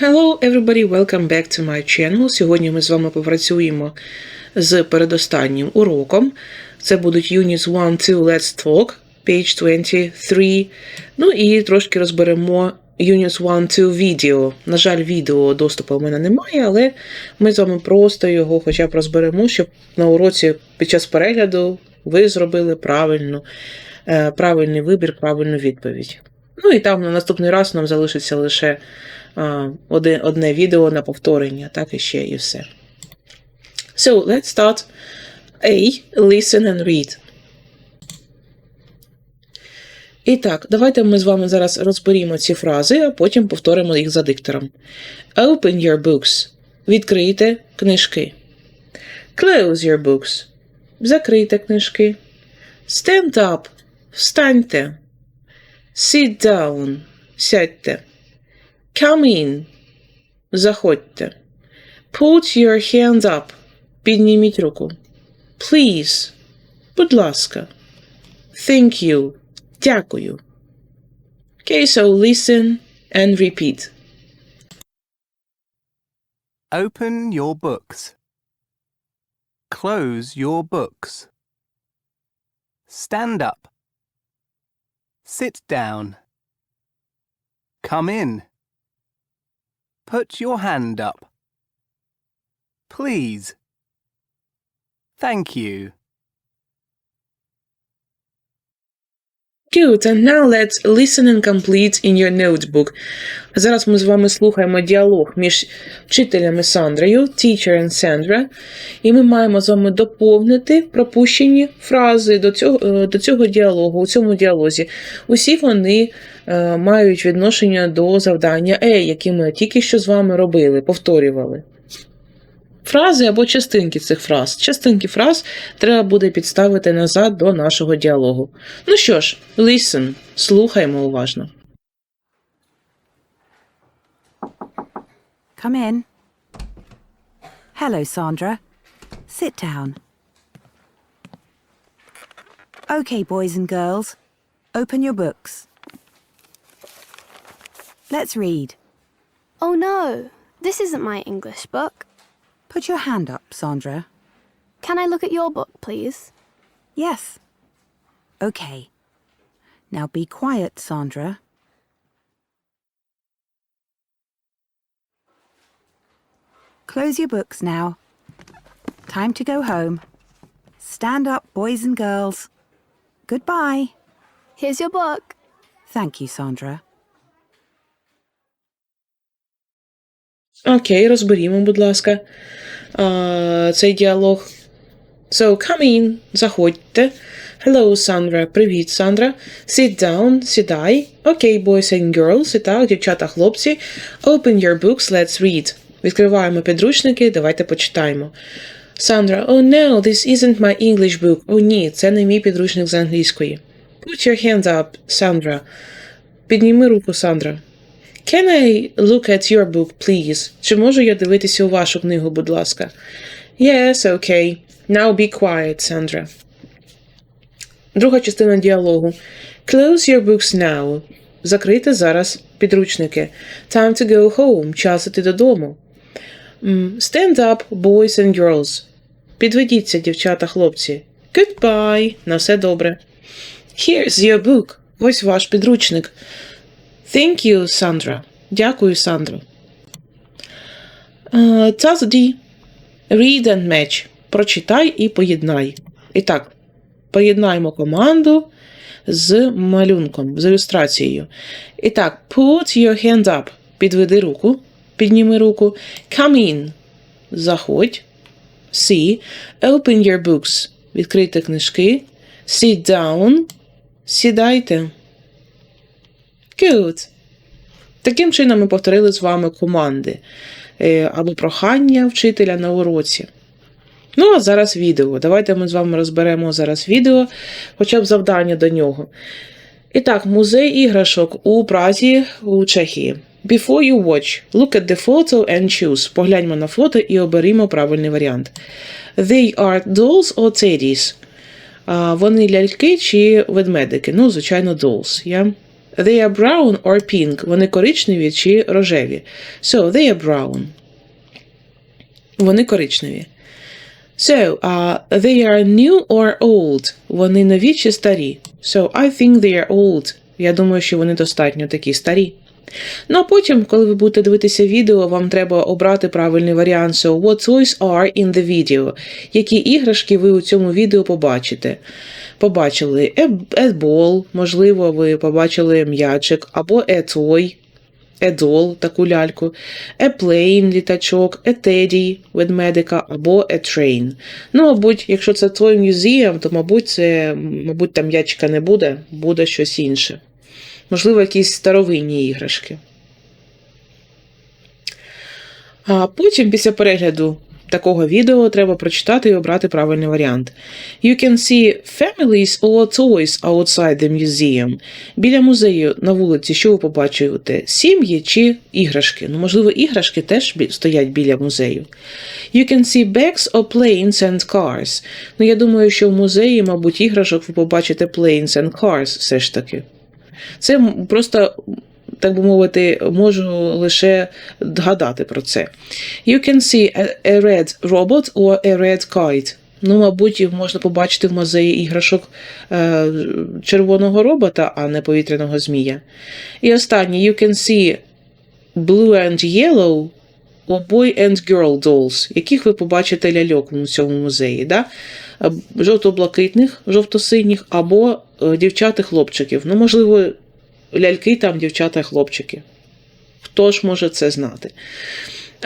Hello everybody, welcome back to my channel. Сьогодні ми з вами попрацюємо з передостаннім уроком. Це будуть Units 1, 2, Let's Talk, page 23. Ну і трошки розберемо Units 1, 2 відео. На жаль, відео доступу в мене немає, але ми з вами просто його хоча б розберемо, щоб на уроці під час перегляду ви зробили правильну, е, правильний вибір, правильну відповідь. Ну і там на наступний раз нам залишиться лише а, одне, одне відео на повторення, так і ще і все. So, let's start. A. Listen and read. І так, давайте ми з вами зараз розберімо ці фрази, а потім повторимо їх за диктором. Open your books. Відкрийте книжки. Close your books. Закрийте книжки. Stand up. Встаньте. Sit down. Сядьте. Come in. Заходьте. Put your hand up. Підніміть руку. Please. Будь ласка. Thank you. Дякую. Okay, so listen and repeat. Open your books. Close your books. Stand up. Sit down. Come in. Put your hand up. Please. Thank you. Good, and now let's listen and complete in your notebook. Зараз ми з вами слухаємо діалог між вчителями Сандрею, teacher and Sandra, і ми маємо з вами доповнити пропущені фрази до цього, е, до цього діалогу, у цьому діалозі. Усі вони е, мають відношення до завдання E, які ми тільки що з вами робили, повторювали. Фрази або частинки цих фраз. Частинки фраз треба буде підставити назад до нашого діалогу. Ну що ж, listen, слухаймо уважно. Come in. Hello, Sandra. Sit down. Okay, boys and girls, open your books. Let's read. Oh no, this isn't my English book. Put your hand up, Sandra. Can I look at your book, please? Yes. Okay. Now be quiet, Sandra. Close your books now. Time to go home. Stand up, boys and girls. Goodbye. Here's your book. Thank you, Sandra. Окей, розберімо, будь ласка, а, цей діалог. So, come in, заходьте. Hello, Sandra. Привіт, Сандра. Sit down, сідай. Окей, boys and girls. І так, дівчата, хлопці. Open your books, let's read. Відкриваємо підручники, давайте почитаємо. Sandra, oh no, this isn't my English book. О ні, це не мій підручник з англійської. Put your hands up, Sandra. Підніми руку, Сандра. Can I look at your book, please? Чи можу я дивитися у вашу книгу, будь ласка? Yes, okay. Now be quiet, Sandra. Друга частина діалогу. Close your books now. Закрийте зараз підручники. Time to go home. Час іти додому. Stand up, boys and girls. Підведіться, дівчата, хлопці. Goodbye. На все добре. Here's your book. Ось ваш підручник. Thank you, Sandra. Дякую, Сандро. Uh, task D. Read and match. Прочитай і поєднай. І так, поєднаємо команду з малюнком, з ілюстрацією. І так, put your hand up. Підведи руку. Підніми руку. Come in. Заходь. See. Open your books. Відкрийте книжки. Sit down. Сідайте. Good. Таким чином ми повторили з вами команди е, або прохання вчителя на уроці. Ну, а зараз відео. Давайте ми з вами розберемо зараз відео, хоча б завдання до нього. І так, музей іграшок у Празі у Чехії. Before you watch, look at the photo and choose. Погляньмо на фото і оберімо правильний варіант. They are dolls or teddies. Вони ляльки чи ведмедики? Ну, звичайно, dolls. Yeah? They are brown or pink. Вони коричневі чи рожеві. So, they are brown. Вони коричневі. So, uh, they are new or old. Вони нові чи старі. So, I think they are old. Я думаю, що вони достатньо такі старі. Ну а потім, коли ви будете дивитися відео, вам треба обрати правильний варіант. So, what toys are in the video? Які іграшки ви у цьому відео побачите? Побачили a, a ball, можливо, ви побачили м'ячик, або a toy, a doll, таку ляльку, a plane, літачок, a teddy, ведмедика, або a train. Ну, мабуть, якщо це toy museum, то, мабуть, це, мабуть, там м'ячика не буде, буде щось інше. Можливо, якісь старовинні іграшки. А потім, після перегляду такого відео, треба прочитати і обрати правильний варіант. You can see families or toys outside the museum. Біля музею на вулиці, що ви побачите? Сім'ї чи іграшки? Ну, можливо, іграшки теж стоять біля музею. You can see bags or planes and cars. Ну, я думаю, що в музеї, мабуть, іграшок ви побачите planes and cars все ж таки. Це просто, так би мовити, можу лише згадати про це. You can see a, red robot or a red kite. Ну, мабуть, можна побачити в музеї іграшок е, червоного робота, а не повітряного змія. І останнє, you can see blue and yellow or boy and girl dolls, яких ви побачите ляльок у цьому музеї. Да? Е, Жовто-блакитних, жовто-синіх або дівчат і хлопчиків. Ну, можливо, ляльки там, дівчата і хлопчики. Хто ж може це знати?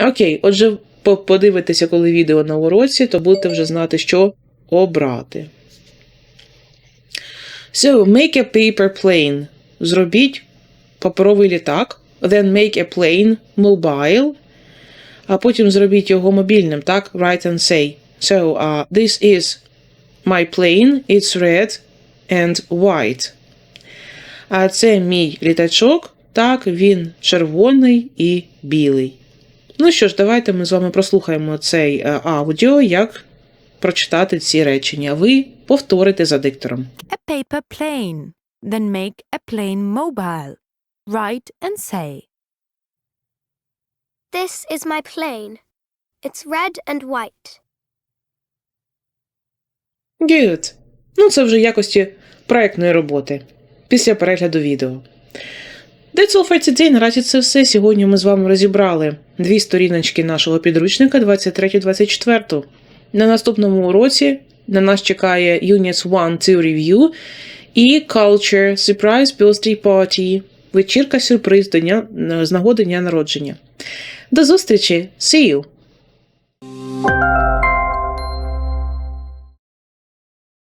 Окей, отже, по- подивитеся, коли відео на уроці, то будете вже знати, що обрати. So, make a paper plane. Зробіть паперовий літак. Then make a plane mobile. А потім зробіть його мобільним, так? Write and say. So, uh, this is my plane. It's red and white. А це мій літачок. Так, він червоний і білий. Ну що ж, давайте ми з вами прослухаємо цей е, аудіо, як прочитати ці речення. Ви повторите за диктором. a paper plane. Then make a plane mobile. Write and say. This is my plane. It's red and white. Good. Ну, це вже в якості проектної роботи після перегляду відео. That's all for today. Наразі це все. Сьогодні ми з вами розібрали дві сторіночки нашого підручника 23-24. На наступному уроці на нас чекає Units 1 to Review і Culture Surprise Birthday Party. Вечірка сюрприз до дня, з нагоди дня народження. До зустрічі! See you!